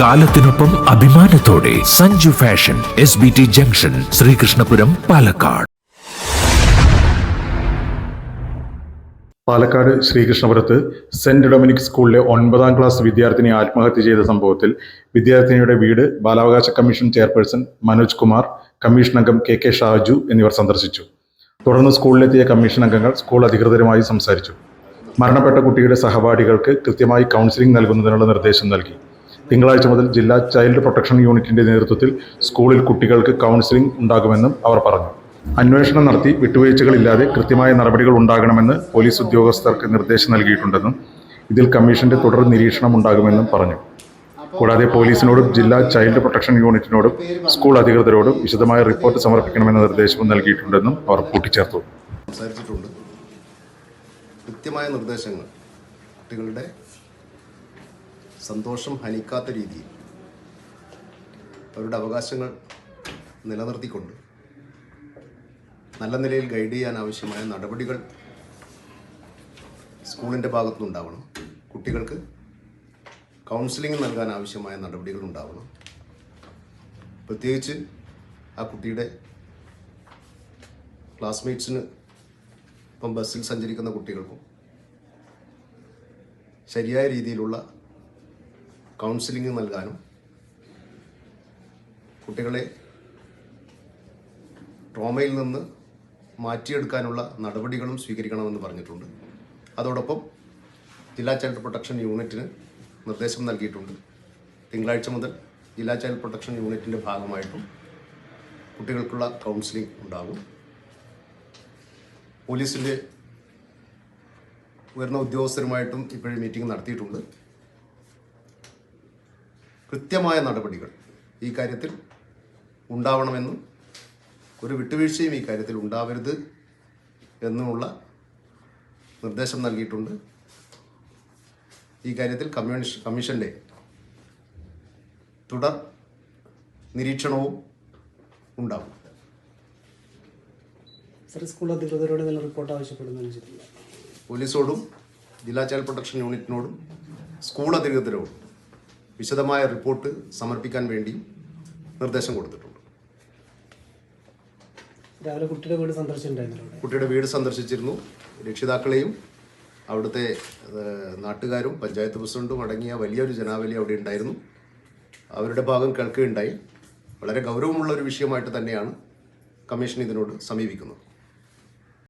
കാലത്തിനൊപ്പം അഭിമാനത്തോടെ Sanju fashion S B T junction Sreekrishnapuram Palakkad. Palakkad ശ്രീകൃഷ്ണപുരത്ത് saint Dominic സ്കൂളിലെ ഒൻപതാം class വിദ്യാർത്ഥിനി ആത്മഹത്യ ചെയ്ത സംഭവത്തിൽ വിദ്യാർത്ഥിനിയുടെ വീട് ബാലാവകാശ commission chairperson Manoj Kumar commission അംഗം കെ കെ ഷാജു എന്നിവർ സന്ദർശിച്ചു. തുടർന്ന് സ്കൂളിലെത്തിയ കമ്മീഷൻ അംഗങ്ങൾ സ്കൂൾ അധികൃതരുമായി സംസാരിച്ചു. മരണപ്പെട്ട കുട്ടിയുടെ സഹപാഠികൾക്ക് കൃത്യമായി കൗൺസിലിംഗ് നൽകുന്നതിനുള്ള നിർദ്ദേശം നൽകി. തിങ്കളാഴ്ച മുതൽ ജില്ലാ ചൈൽഡ് പ്രൊട്ടക്ഷൻ യൂണിറ്റിന്റെ നേതൃത്വത്തിൽ സ്കൂളിൽ കുട്ടികൾക്ക് കൗൺസിലിംഗ് ഉണ്ടാകുമെന്നും അവർ പറഞ്ഞു. അന്വേഷണം നടത്തി വിട്ടുവീഴ്ചകളില്ലാതെ കൃത്യമായ നടപടികൾ ഉണ്ടാകണമെന്ന് പോലീസ് ഉദ്യോഗസ്ഥർക്ക് നിർദ്ദേശം നൽകിയിട്ടുണ്ടെന്നും ഇതിൽ കമ്മീഷന്റെ തുടർ നിരീക്ഷണം ഉണ്ടാകുമെന്നും പറഞ്ഞു. കൂടാതെ പോലീസിനോടും ജില്ലാ ചൈൽഡ് പ്രൊട്ടക്ഷൻ യൂണിറ്റിനോടും സ്കൂൾ അധികൃതരോടും വിശദമായ റിപ്പോർട്ട് സമർപ്പിക്കണമെന്ന നിർദ്ദേശവും നൽകിയിട്ടുണ്ടെന്നും അവർ കൂട്ടിച്ചേർത്തു. സംസാരിച്ചിട്ടുണ്ട്. കൃത്യമായ നിർദ്ദേശങ്ങൾ കുട്ടികളുടെ സന്തോഷം ഹനിക്കാത്ത രീതിയിൽ അവരുടെ അവകാശങ്ങൾ നിലനിർത്തിക്കൊണ്ട് നല്ല നിലയിൽ ഗൈഡ് ചെയ്യാൻ ആവശ്യമായ നടപടികൾ സ്കൂളിന്റെ ഭാഗത്തുനിന്നുണ്ടാവണം കുട്ടികൾക്ക് കൗൺസിലിംഗ് നൽകാൻ ആവശ്യമായ നടപടികൾ ഉണ്ടാവണം. പ്രത്യേകിച്ച് ആ കുട്ടിയുടെ ക്ലാസ്മേറ്റ്സിന് ഇപ്പം ബസ്സിൽ സഞ്ചരിക്കുന്ന കുട്ടികൾക്കും ശരിയായ രീതിയിലുള്ള കൗൺസിലിംഗ് നൽകാനും കുട്ടികളെ ട്രോമയിൽ നിന്ന് മാറ്റിയെടുക്കാനുള്ള നടപടികളും സ്വീകരിക്കണമെന്ന് പറഞ്ഞിട്ടുണ്ട്. അതോടൊപ്പം ജില്ലാ ചൈൽഡ് പ്രൊട്ടക്ഷൻ യൂണിറ്റിന് നിർദ്ദേശം നൽകിയിട്ടുണ്ട്. തിങ്കളാഴ്ച മുതൽ ജില്ലാ ചൈൽഡ് പ്രൊട്ടക്ഷൻ യൂണിറ്റിന്റെ ഭാഗമായിട്ടും കുട്ടികൾക്കുള്ള കൗൺസിലിംഗ് ഉണ്ടാകും. പോലീസിന്റെ ഉയർന്ന ഉദ്യോഗസ്ഥരുമായിട്ടും ഇപ്പോഴും മീറ്റിംഗ് നടത്തിയിട്ടുണ്ട്. കൃത്യമായ നടപടികൾ ഈ കാര്യത്തിൽ ഉണ്ടാവണമെന്നും ഒരു വിട്ടുവീഴ്ചയും ഈ കാര്യത്തിൽ ഉണ്ടാവരുത് എന്നുമുള്ള നിർദ്ദേശം നൽകിയിട്ടുണ്ട്. ഈ കാര്യത്തിൽ കമ്മ്യൂണിസ്റ്റ് കമ്മീഷന്റെ തുടർ നിരീക്ഷണവും ഉണ്ടാകും. സ്കൂൾ അധികൃതരോട് റിപ്പോർട്ട് ആവശ്യപ്പെടുന്നു പോലീസോടും ജില്ലാ ചൈൽഡ് പ്രൊട്ടക്ഷൻ യൂണിറ്റിനോടും സ്കൂൾ അധികൃതരോടും വിശദമായ റിപ്പോർട്ട് സമർപ്പിക്കാൻ വേണ്ടിയും നിർദ്ദേശം കൊടുത്തിട്ടുണ്ട്. രാവിലെ കുട്ടിയുടെ വീട് സന്ദർശിച്ചിട്ടുണ്ടായിരുന്നു കുട്ടിയുടെ വീട് സന്ദർശിച്ചിരുന്നു. രക്ഷിതാക്കളെയും അവിടുത്തെ നാട്ടുകാരും പഞ്ചായത്ത് പ്രസിഡന്റും അടങ്ങിയ വലിയൊരു ജനാവലി അവിടെ ഉണ്ടായിരുന്നു. അവരുടെ ഭാഗം കേൾക്കുകയുണ്ടായി. വളരെ ഗൗരവമുള്ള ഒരു വിഷയമായിട്ട് തന്നെയാണ് കമ്മീഷൻ ഇതിനോട് സമീപിക്കുന്നത്.